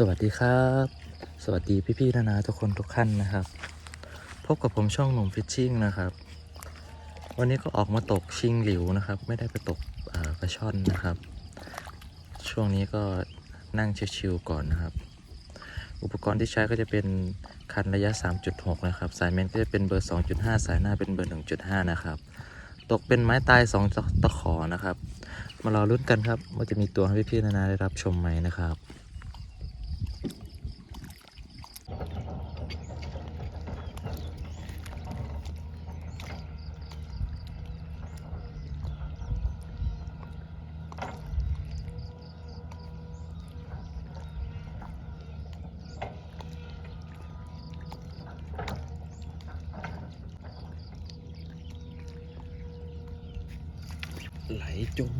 สวัสดีครับ สวัสดีพี่ๆนานาทุกคนทุกท่านนะครับ พบกับผมช่องหนุ่มฟิชชิ่งนะครับ วันนี้ก็ออกมาตกชิงหลิวนะครับ ไม่ได้ไปตกปลาช่อนนะครับ ช่วงนี้ก็นั่งชิวๆก่อนนะครับ อุปกรณ์ที่ใช้ก็จะเป็นคันระยะ 3.6 นะครับ สายเมนก็จะเป็นเบอร์ 2.5 สายหน้าเป็นเบอร์ 1.5 นะครับ ตกเป็นไม้ตาย 2 ตะขอนะครับ มารอรุ่นกันครับว่าจะมีตัวให้พี่ๆนานาได้รับชมไหมนะครับ ไหลจม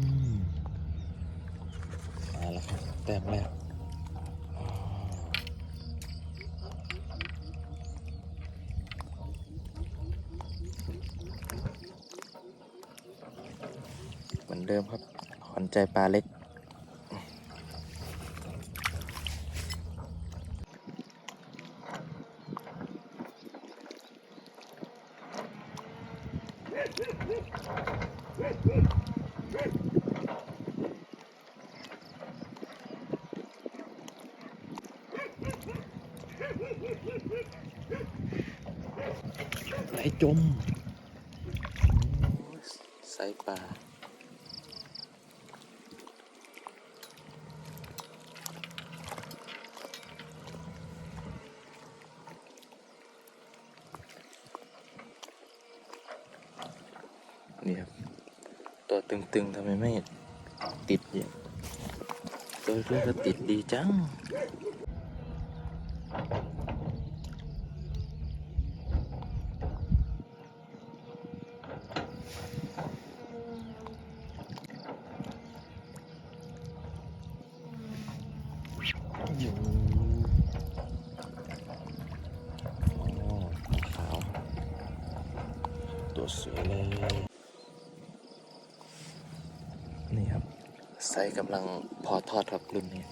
มา แล้วครับแต้มแรกเหมือนเดิมครับขอนใจปลาเล็ก ไหลจมไซปลานี่ครับ ตัวตึงๆทำไมไม่ติดเนี่ยตัวเลือกก็ติดดีจัง อยู่โอ้ขาว ตัวสวยเลย นี่ครับ ไซส์กำลังพอทอดครับรุ่นนี้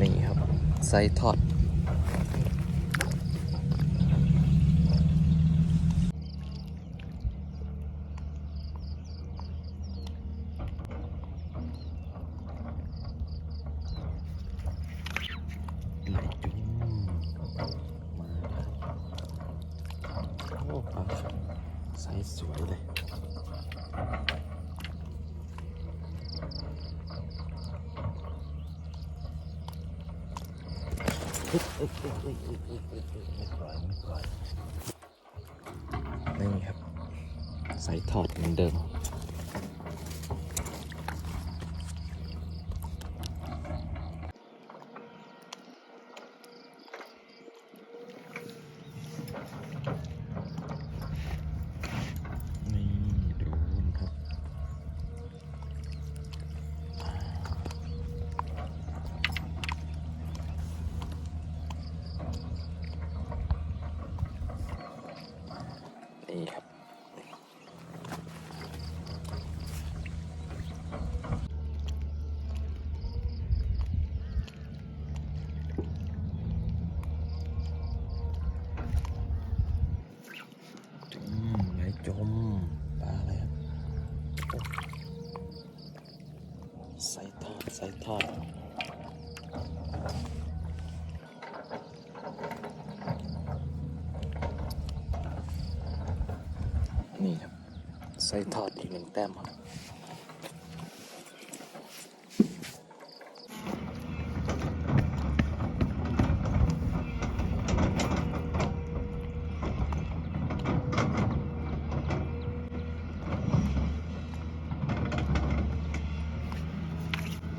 นี่ครับไซส์ทอด ไหลจุ่มมาแล้วโอ้ปลาไซ ส์สวยเลย นี่ครับ ใส่ถอดเหมือนเดิม นี่ดูครับ นี่ครับ จุ่มไหลจมปลาอะไรครับโอ้ใส่ทอด ใส่ทอดนี่ครับ ใส่ทอดอีกหนึ่งแต้มครับ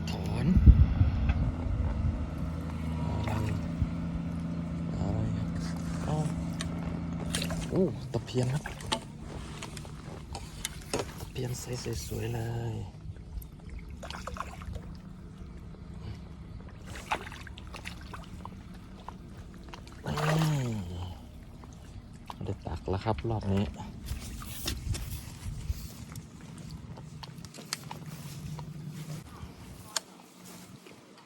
ถอนอะไรอะไรครับอ้าวโอ้ตะ เพียนครับ เพียนใสสวยๆเลยได้ตักแล้วครับรอบนี้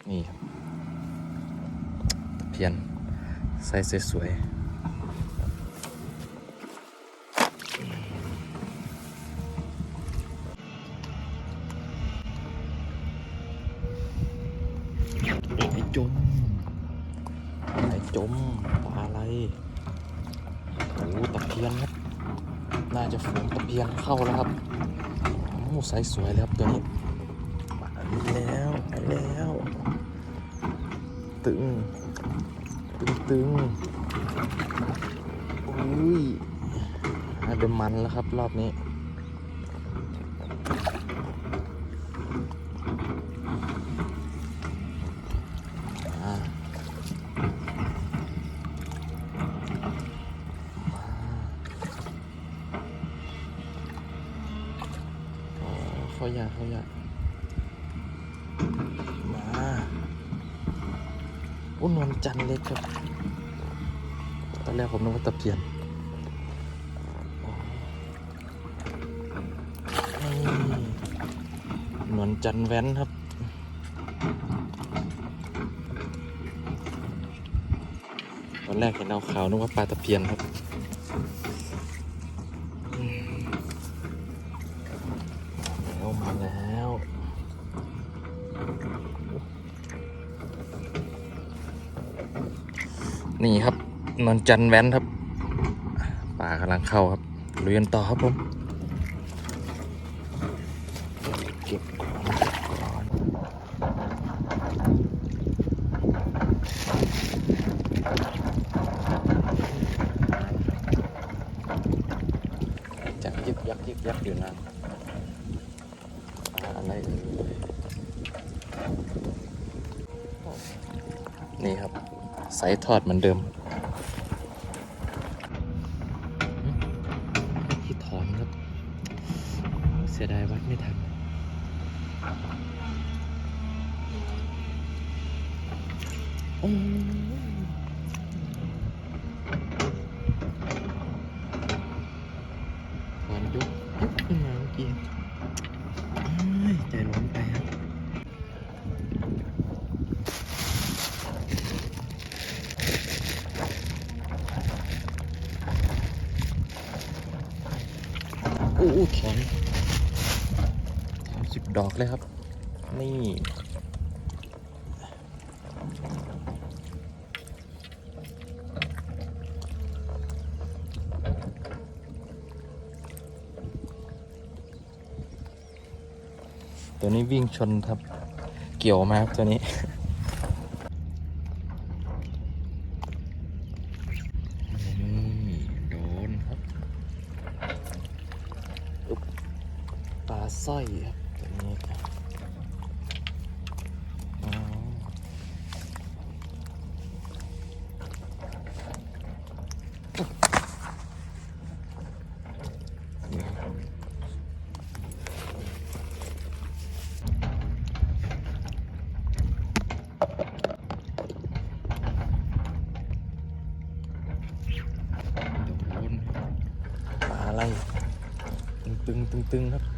นี่ครับเพียนใสสวยๆ ไอ้จมไอ้จมปลาอะไรโอ้ตะเพียนครับ น่าจะฝูงตะเพียนเข้าแล้วครับโอ้ใสสวยเลยครับตัวนี้มาแล้วไปแล้ว ตึง ตึงตึงอุ้ยอาเดมันแล้วครับรอบนี้ อ่าอ๋อเขาอ ยากเขายากมาอุ้นวลจันทร์เล็กครับ ตอนแรกผมนึกว่าตะเพียนอ๋อนี่นวลจันแว้นครับตอนแรกเห็นเอาขาวนึกว่าปลาตะเพียนครับอืมมาแล้วมาแล้ว นี่ครับนอนจันแว้นครับป่ากำลังเข้าครับลุยกันต่อครับผมเก็บก่อนเก็บก่อนจักยึกยักยึกยักอยู่นะปลาอะไรเอ่ยนี่ครับ ใสทอดเหมือนเดิมที่ถอนครับ เสียดายวัดไม่ทันโอ้ถอนยกยกขึ้นมาเมื่อกี้เอ้ยใจร้อนไปครับ อู้อู้ถอนถอนสิบดอกเลยครับ นี่ตัวนี้วิ่งชนครับ เกี่ยวมาครับตัวนี้โดนครับ ปลาสร้อยครับตัวนี้อ๋อปลาอะไรตึงตึงตึงตึงๆครับ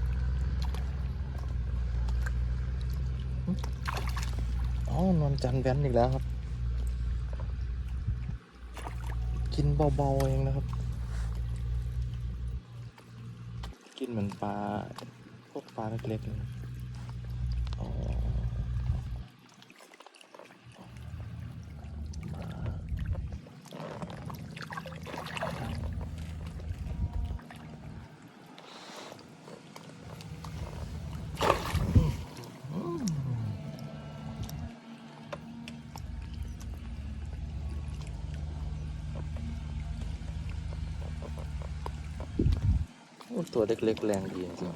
อ๋อนอนจันแว้นอีกแล้วครับ กินเบาๆเองนะครับ กินเหมือนปลาพวกปลาเล็กๆเลย ตัวเล็กๆ แรงดีจริง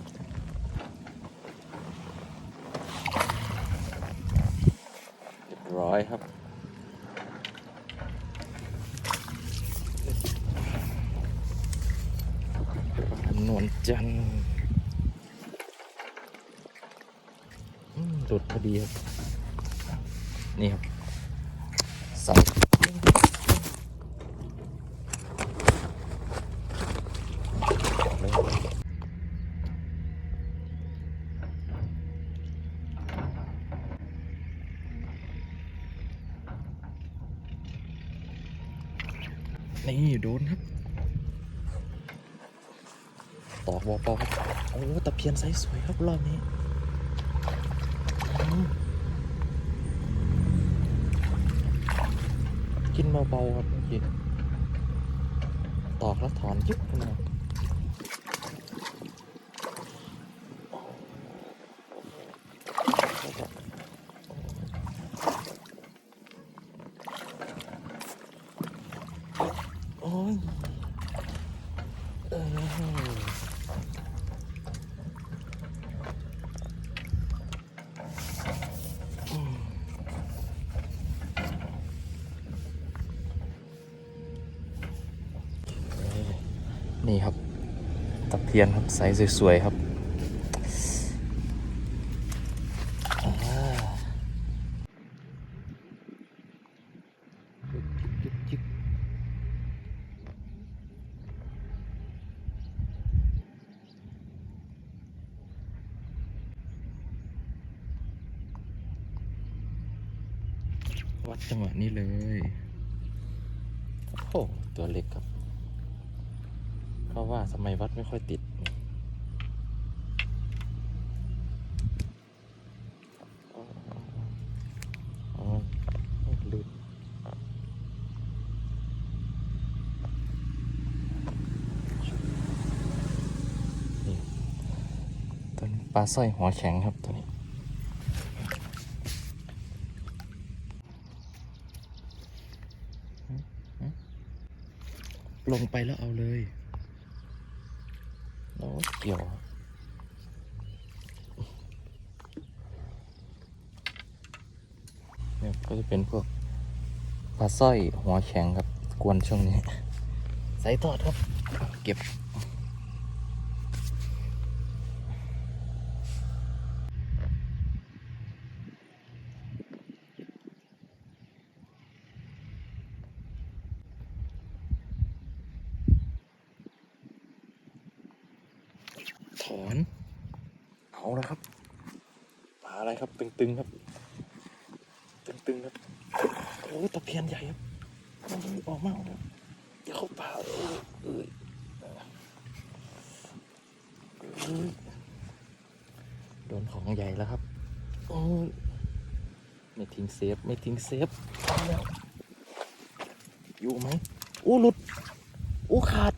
เรียบร้อยครับ นวลจันหลุดพอดีครับ นี่ครับใส่ ตอกบอปอครับโอ้ตะเพียนไซส์สวยครับรอบนี้กินเบาๆครับกี้ตอกแล้วถอนยึบขึ้นมาโอ้ยเออ นี่ครับตะเพียนครับใสสวยๆครับวัดจังหวะนี้เลย โอ้ตัวเล็กครับ เพราะว่าทำไมวัดไม่ค่อยติด อ๋อลืมนี่ตัวนี้ปลาสร้อยหัวแข็งครับตัวนี้ลงไปแล้วเอาเลย เกี่ยวเนี่ยก็จะเป็นพวกปลาสร้อยหัวแข็งครับ กวนช่วงนี้ ใส่ทอดครับ เก็บ ถอน เอาแล้วครับปลาอะไรครับ ตึงๆครับตึงๆครับโอ้ตะเพียนใหญ่ครับอออกมาออกมาอย่าเข้าป่าเอ้ยเอ้ยเอ้ยโดนของใหญ่แล้วครับโอ้ยไม่ทิ้งเซฟไม่ทิ้งเซฟอยู่ไหมอู้หลุดอู้ขาด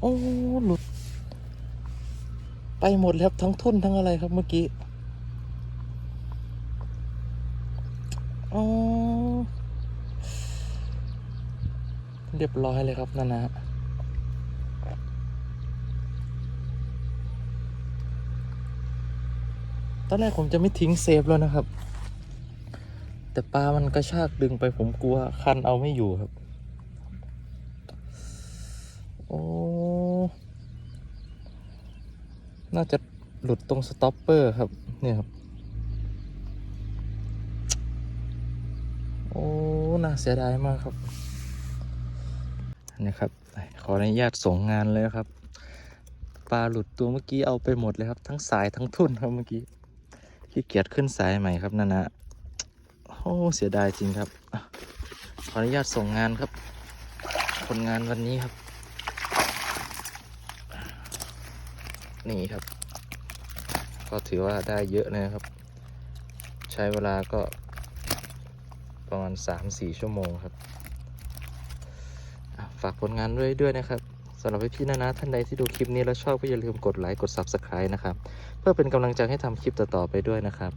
โอ้หลุด ไป หมดแล้วทั้งทุ่นทั้งอะไรครับเมื่อกี้อ๋อเรียบร้อยเลยครับนั่นนะฮะตอนแรกผมจะไม่ทิ้งเซฟแล้วนะครับ แต่ปลามันกระชากดึงไปผมกลัวคันเอาไม่อยู่ครับ โอ้ น่าจะหลุดตรงสต็อปเปอร์ครับ เนี่ยครับ โอ้ น่าเสียดายมากครับนี่ครับ ขออนุญาตส่งงานเลยครับ ปลาหลุดตัวเมื่อกี้เอาไปหมดเลยครับ ทั้งสายทั้งทุ่นครับเมื่อกี้ขี้เกียจขึ้นสายใหม่ครับนั่นนะโอ้ เสียดายจริงครับ ขออนุญาตส่งงานครับ ผลงานวันนี้ครับ นี่ครับ ก็ถือว่าได้เยอะนะครับ ใช้เวลาก็ประมาณ 3-4 ชั่วโมงครับ ฝากผลงานด้วยด้วยนะครับสำหรับพี่ๆนะนะท่านใดที่ดูคลิปนี้แล้วชอบก็อย่าลืมกดไลค์กด Subscribe นะครับ เพื่อเป็นกำลังใจให้ทำคลิปต่อๆไปด้วยนะครับ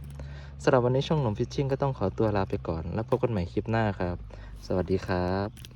สำหรับวันนี้ช่องหนุ่มฟิชชิ่งก็ต้องขอตัวลาไปก่อน แล้วพบกันใหม่คลิปหน้าครับ สวัสดีครับ